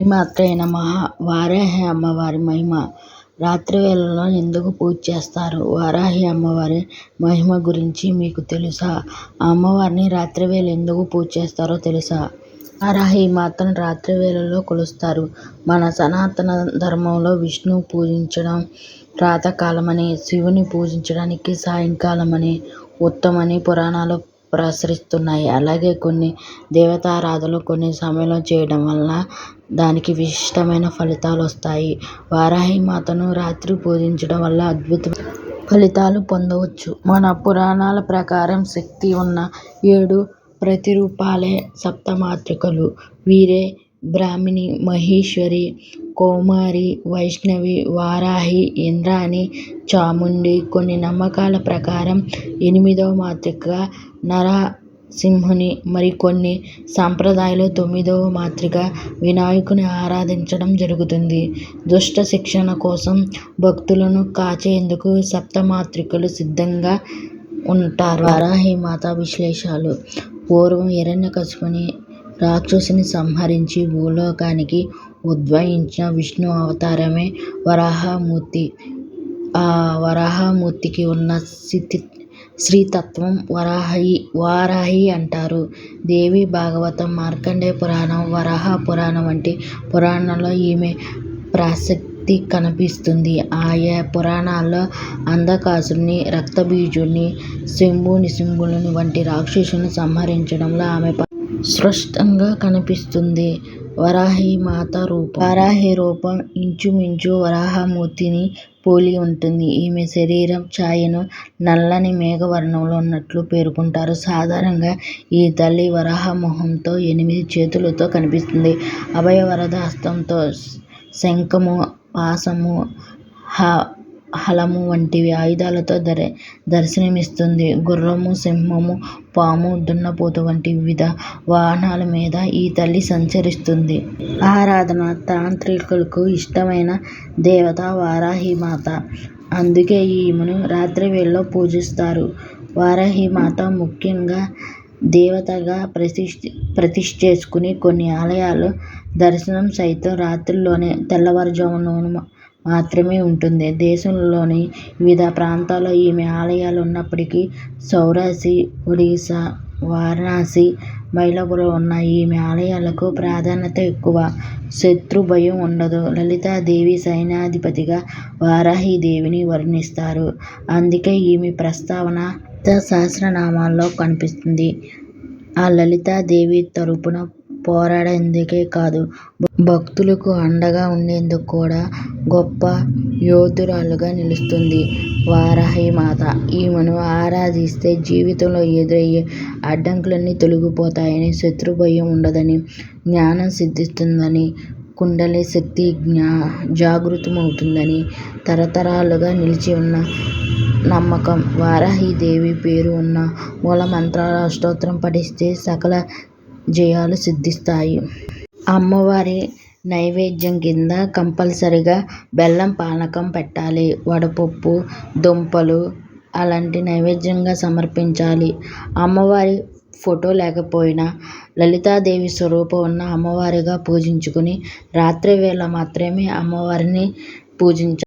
శ్రీమాత్రే నమః. వారాహి అమ్మవారి మహిమ. రాత్రి వేళలో ఎందుకు పూజ చేస్తారు? వారాహి అమ్మవారి మహిమ గురించి మీకు తెలుసా? అమ్మవారిని రాత్రి వేళ ఎందుకు పూజ చేస్తారో తెలుసా? వారాహి మాతను రాత్రి వేళలో కొలుస్తారు. మన సనాతన ధర్మంలో విష్ణు పూజించడం ప్రాతకాలమని శివుని పూజించడానికి సాయంకాలమని ఉత్తమని పురాణాలు ప్రసరిస్తున్నాయి. అలాగే కొన్ని దేవతారాధనలు కొన్ని సమయంలో చేయడం వలన దానికి విశిష్టమైన ఫలితాలు వస్తాయి. వారాహి మాతను రాత్రి పూజించడం వల్ల అద్భుత ఫలితాలు పొందవచ్చు. మన పురాణాల ప్రకారం శక్తి ఉన్న ఏడు ప్రతిరూపాలే సప్తమాతృకలు వీరే బ్రాహ్మిణి మహేశ్వరి కౌమారి వైష్ణవి వారాహి ఇంద్రాణి చాముండి కొన్ని నమ్మకాల ప్రకారం ఎనిమిదవ మాతృక నరసింహుని మరికొన్ని సాంప్రదాయాలు తొమ్మిదవ మాతృక వినాయకుని ఆరాధించడం జరుగుతుంది. దుష్ట శిక్షణ కోసం భక్తులను కాచేందుకు సప్తమాతృకలు సిద్ధంగా ఉంటారు. వారాహి మాత విశ్లేషాలు. పూర్వం హిరణ్యకశిపుని రాక్షసుని సంహరించి భూలోకానికి ఉద్భవించిన విష్ణు అవతారమే వరాహమూర్తి. ఆ వరాహమూర్తికి ఉన్న స్త్రీత్వం వరాహి వారాహి అంటారు. దేవీ భాగవతం మార్కండేయ పురాణం వరాహ పురాణం వంటి పురాణాల్లో ఈమె ప్రసక్తి కనిపిస్తుంది. ఆయా పురాణాల్లో అంధకాసురుని రక్తబీజుడిని శంభు నిశుంభులను వంటి రాక్షసులను సంహరించడంలో ఆమె పాత్ర స్పష్టంగా కనిపిస్తుంది. వరాహి మాత రూపం. వరాహి రూపం ఇంచుమించు వరాహమూర్తిని పోలి ఉంటుంది. ఈమె శరీరం ఛాయను నల్లని మేఘ వర్ణంలో ఉన్నట్లు పేర్కొంటారు. సాధారణంగా ఈ తల్లి వరాహ మొహంతో ఎనిమిది చేతులతో కనిపిస్తుంది. అభయ వరద హస్తంతో శంఖము పాశము హలము వంటి ఆయుధాలతో దర్శనమిస్తుంది. గుర్రము సింహము పాము దున్నపోతు వంటి వివిధ వాహనాల మీద ఈ తల్లి సంచరిస్తుంది. ఆరాధన తాంత్రికులకు ఇష్టమైన దేవత వారాహి మాత అందుకే ఈమెను రాత్రి వేళలో పూజిస్తారు. వారాహి మాత ముఖ్యంగా దేవతగా ప్రతిష్ఠ చేసుకుని కొన్ని ఆలయాల్లో దర్శనం సైతం రాత్రుల్లోనే తెల్లవారుజామున మాత్రమే ఉంటుంది. దేశంలోని వివిధ ప్రాంతాల్లో ఈమె ఆలయాలు ఉన్నప్పటికీ సౌరాసి ఒడిశా వారణాసి మైలవరంలో ఉన్న ఈమె ఆలయాలకు ప్రాధాన్యత ఎక్కువ. శత్రు భయం ఉండదు. లలితాదేవి సైన్యాధిపతిగా వారాహిదేవిని వర్ణిస్తారు. అందుకే ఈమె ప్రస్తావన లలితా సహస్రనామాల్లో కనిపిస్తుంది. ఆ లలితాదేవి తరపున పోరాడేందుకే కాదు భక్తులకు అండగా ఉండేందుకు కూడా గొప్ప యోధురాలుగా నిలుస్తుంది వారాహిమాత. ఈమెను ఆరాధిస్తే జీవితంలో ఎదురయ్యే అడ్డంకులన్నీ తొలగిపోతాయని శత్రు భయం ఉండదని జ్ఞానం సిద్ధిస్తుందని కుండలి శక్తి జాగృతమవుతుందని తరతరాలుగా నిలిచి ఉన్న నమ్మకం వారాహి దేవి పేరు ఉన్న మూలమంత్రాల అష్టోత్తరం పఠిస్తే సకల జయాలు సిద్ధిస్తాయి. అమ్మవారి నైవేద్యం కింద కంపల్సరీగా బెల్లం పానకం పెట్టాలి. వడపప్పు దుంపలు అలాంటి నైవేద్యంగా సమర్పించాలి. అమ్మవారి ఫోటో లేకపోయినా లలితాదేవి స్వరూపం ఉన్న అమ్మవారిగా పూజించుకుని రాత్రి వేళ మాత్రమే అమ్మవారిని పూజించాలి